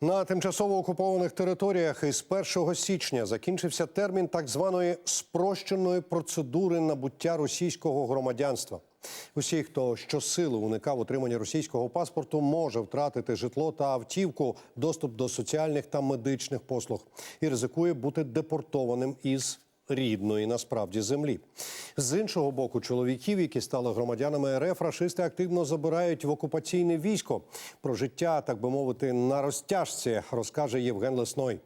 На тимчасово окупованих територіях із 1 січня закінчився термін так званої спрощеної процедури набуття російського громадянства. Усі, хто щосили уникав отримання російського паспорту, може втратити житло та автівку, доступ до соціальних та медичних послуг і ризикує бути депортованим із рідної насправді землі. З іншого боку, чоловіків, які стали громадянами РФ, рашисти активно забирають в окупаційне військо. Про життя, так би мовити, на розтяжці розкаже Євген Лесной.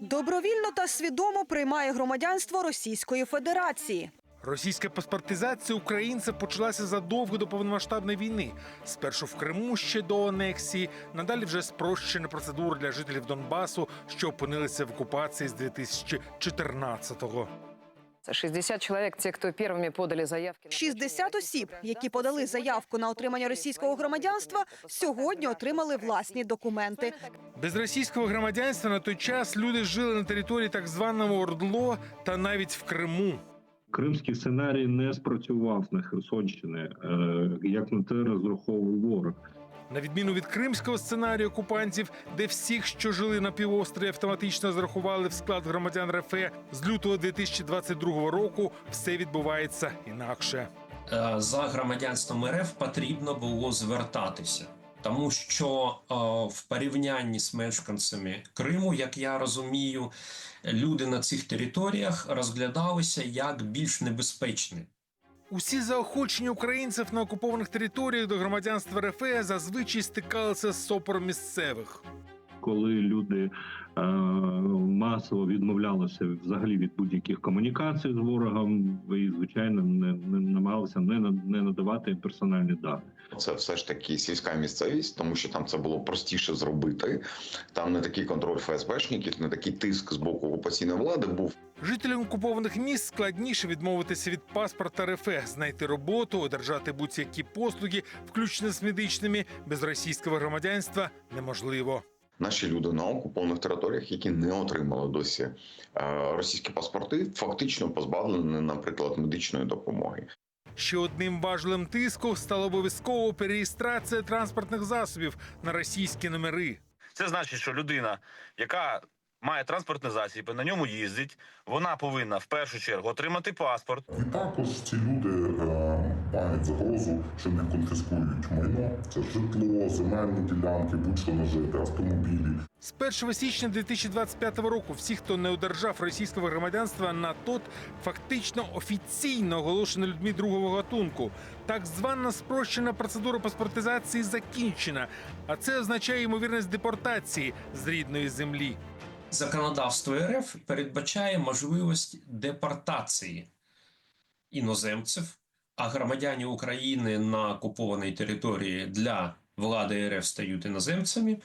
Добровільно та свідомо приймає громадянство Російської Федерації. Російська паспортизація українців почалася задовго до повномасштабної війни. Спершу в Криму ще до анексії. Надалі вже спрощена процедура для жителів Донбасу, що опинилися в окупації з 2014-го. 60 человек, те, кто первыми подали заявки. на 60 осіб, які подали заявку на отримання російського громадянства, сьогодні отримали власні документи. Без російського громадянства на той час люди жили на території так званого Ордло та навіть в Криму. Кримський сценарій не спрацював на Херсонщині, е, як на те розраховував ворог. На відміну від кримського сценарію окупантів, де всіх, що жили на півострові, автоматично зарахували в склад громадян РФ, з лютого 2022 року все відбувається інакше. Е, за громадянством РФ потрібно було звертатися, тому що е, в порівнянні з мешканцями Криму, як я розумію, люди на цих територіях розглядалися як більш небезпечні. Усі заохочення українців на окупованих територіях до громадянства РФ зазвичай стикалися з сопором місцевих. Коли люди е, масово відмовлялися взагалі від будь-яких комунікацій з ворогом, і звичайно не, не намагалися не, на- не надавати їм персональні дані. Це все ж таки сільська місцевість, тому що там це було простіше зробити. Там не такий контроль ФСБшників, не такий тиск з боку окупаційної влади був. Жителям окупованих міст складніше відмовитися від паспорта РФ, знайти роботу, одержати будь-які послуги, включно з медичними, без російського громадянства неможливо. Наші люди на окупованих територіях, які не отримали досі е, російські паспорти, фактично позбавлені, наприклад, медичної допомоги. Ще одним важливим тиску стала обов'язкова переєстрація транспортних засобів на російські номери. Це значить, що людина, яка має транспортний засіб, на ньому їздить, вона повинна в першу чергу отримати паспорт. І також ці люди е, мають загрозу, що не конфіскують майно. Це житло, земельні ділянки, будь-що нажити, автомобілі. З 1 січня 2025 року всі, хто не одержав російського громадянства на ТОТ, фактично офіційно оголошено людьми другого гатунку. Так звана спрощена процедура паспортизації закінчена, а це означає ймовірність депортації з рідної землі. Законодавство РФ передбачає можливість депортації іноземців, а громадяни України на окупованій території для влади РФ стають іноземцями.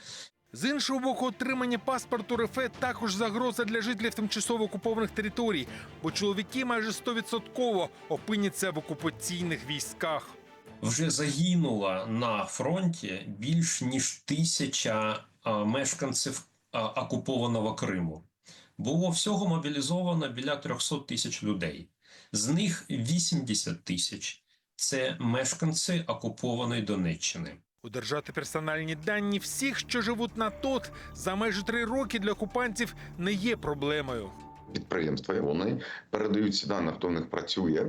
З іншого боку, отримання паспорту РФ також загроза для жителів тимчасово окупованих територій, бо чоловіки майже 100% опиняться в окупаційних військах. Вже загинуло на фронті більш ніж тисяча мешканців окупованого Криму. Було всього мобілізовано біля 300 тисяч людей. З них 80 тисяч це мешканці окупованої Донеччини. Удержати персональні дані всіх, що живуть на ТОТ, за майже три роки для окупантів не є проблемою. Підприємства і вони передають ці дані, хто в них працює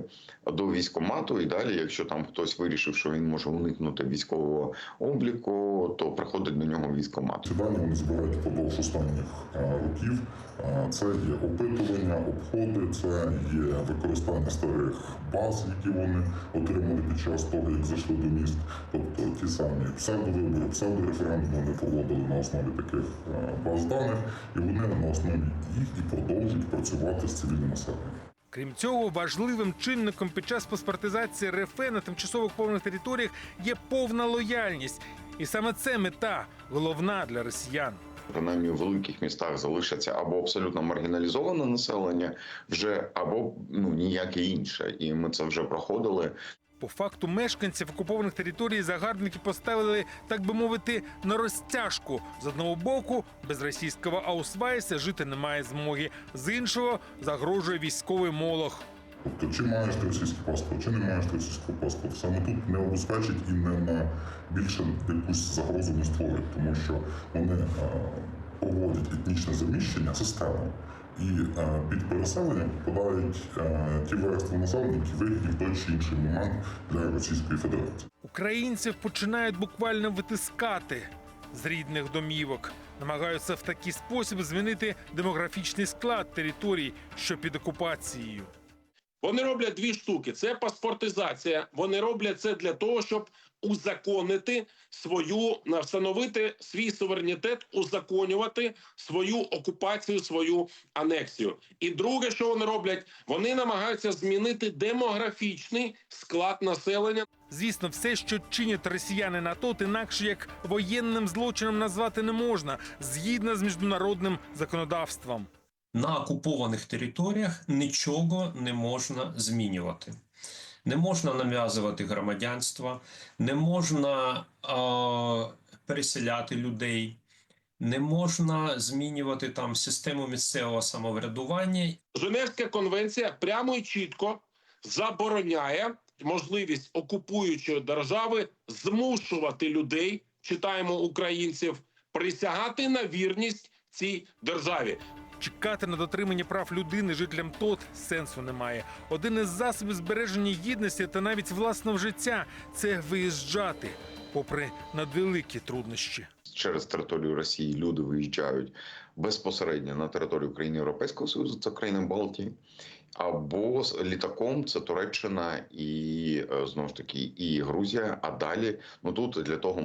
до військкомату, і далі, якщо там хтось вирішив, що він може уникнути військового обліку, то приходить до нього військкомат. Ці дані вони збирають впродовж останніх е, років. Е, Це є опитування, обходи, це є використання старих баз, які вони отримали під час того, як зайшли до міст. Тобто ті самі псевдовибори, псевдореферендуми вони проводили на основі таких е, баз даних, і вони на основі їх і продовжують працювати з цивільним населенням. Крім цього, важливим чинником під час паспортизації РФ на тимчасово окупованих територіях є повна лояльність. І саме це мета головна для росіян. Принаймні у великих містах залишаться або абсолютно маргіналізоване населення, вже або ну ніяке інше. І ми це вже проходили. По факту мешканців окупованих територій загарбники поставили, так би мовити, на розтяжку. З одного боку, без російського аусвайса жити немає змоги. З іншого загрожує військовий молох. Тобто, чи маєш ти російський паспорт, чи не маєш ти російського паспорту, саме тут не обезпечить і не на більше якусь загрозу не створить, тому що вони е, проводять етнічне заміщення системою. І е, під переселення попадають е, ті верстви населення, які вигідні в той чи інший момент для Російської Федерації. Українців починають буквально витискати з рідних домівок. Намагаються в такий спосіб змінити демографічний склад територій, що під окупацією. Вони роблять дві штуки: це паспортизація. Вони роблять це для того, щоб узаконити свою встановити свій суверенітет, узаконювати свою окупацію, свою анексію. І друге, що вони роблять, вони намагаються змінити демографічний склад населення. Звісно, все, що чинять росіяни на тот, інакше як воєнним злочином назвати не можна, згідно з міжнародним законодавством. На окупованих територіях нічого не можна змінювати. Не можна нав'язувати громадянство, не можна е, переселяти людей, не можна змінювати там систему місцевого самоврядування Женевська конвенція прямо і чітко забороняє можливість окупуючої держави змушувати людей, читаємо українців, присягати на вірність цій державі. Чекати на дотримання прав людини жителям ТОТ сенсу немає. Один із засобів збереження гідності та навіть власного життя це виїжджати, попри надвеликі труднощі. через територію Росії люди виїжджають безпосередньо на територію країн Європейського Союзу, це країни Балтії, або з літаком це Туреччина і е, знову ж таки і Грузія. А далі ну тут для того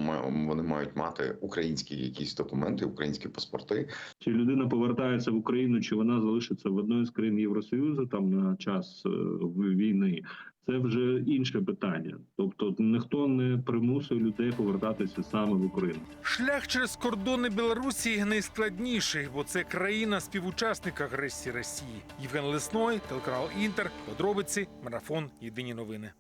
вони мають мати українські якісь документи, українські паспорти. Чи людина повертається в Україну, чи вона залишиться в одної з країн Євросоюзу там на час е, війни? Це вже інше питання. Тобто ніхто не примусує людей повертатися саме в Україну. Шлях через кордони Білорусі найскладніший, бо це країна співучасник агресії Росії. Євген Лесной, телеканал Інтер, подробиці, марафон. Єдині новини.